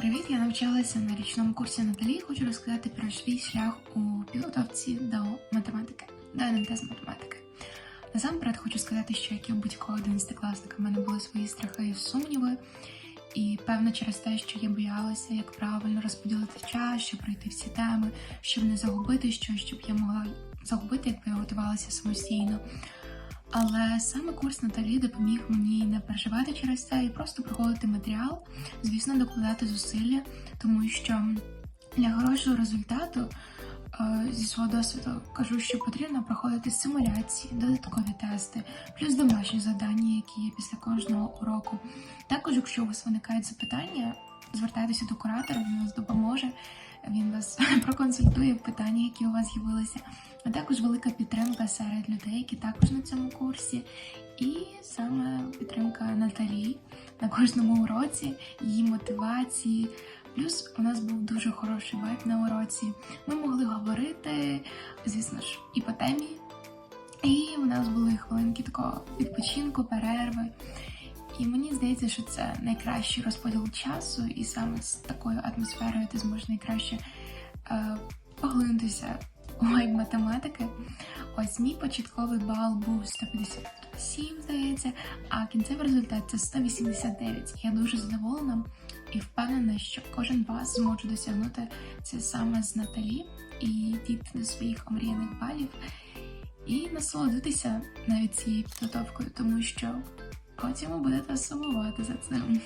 привіт! Я навчалася на річному курсі Наталі. Хочу розказати про свій шлях у підготовці до математики, до НМТ з математики. Насамперед хочу сказати, що як і у будь-кого 11 в мене були свої страхи і сумніви. І певно через те, що я боялася, як правильно розподілити час, щоб пройти всі теми, щоб не загубити щось, щоб я могла загубити, якби я готувалася самостійно. Але саме курс Наталі допоміг мені не переживати через це і просто проходити матеріал, звісно, докладати зусилля, тому що для хорошого результату е, зі свого досвіду кажу, що потрібно проходити симуляції, додаткові тести, плюс домашні завдання, які є після кожного уроку. Також, якщо у вас виникають запитання, звертайтеся до куратора, він вас допоможе. Він вас проконсультує в питання, які у вас з'явилися, а також велика підтримка серед людей, які також на цьому курсі, і саме підтримка Наталі на кожному уроці, її мотивації. Плюс у нас був дуже хороший вайб на уроці. Ми могли говорити, звісно ж, і по темі. І в нас були хвилинки такого відпочинку, перерви. І мені здається, що це найкращий розподіл часу, і саме з такою атмосферою ти зможеш найкраще е, поглинутися у вайб математики. Ось мій початковий бал був 157, здається, а кінцевий результат це 189. Я дуже задоволена і впевнена, що кожен вас зможе досягнути це саме з Наталі і дійти до своїх омріяних балів. І насолодитися навіть цією підготовкою, тому що потім будете сумувати за цим.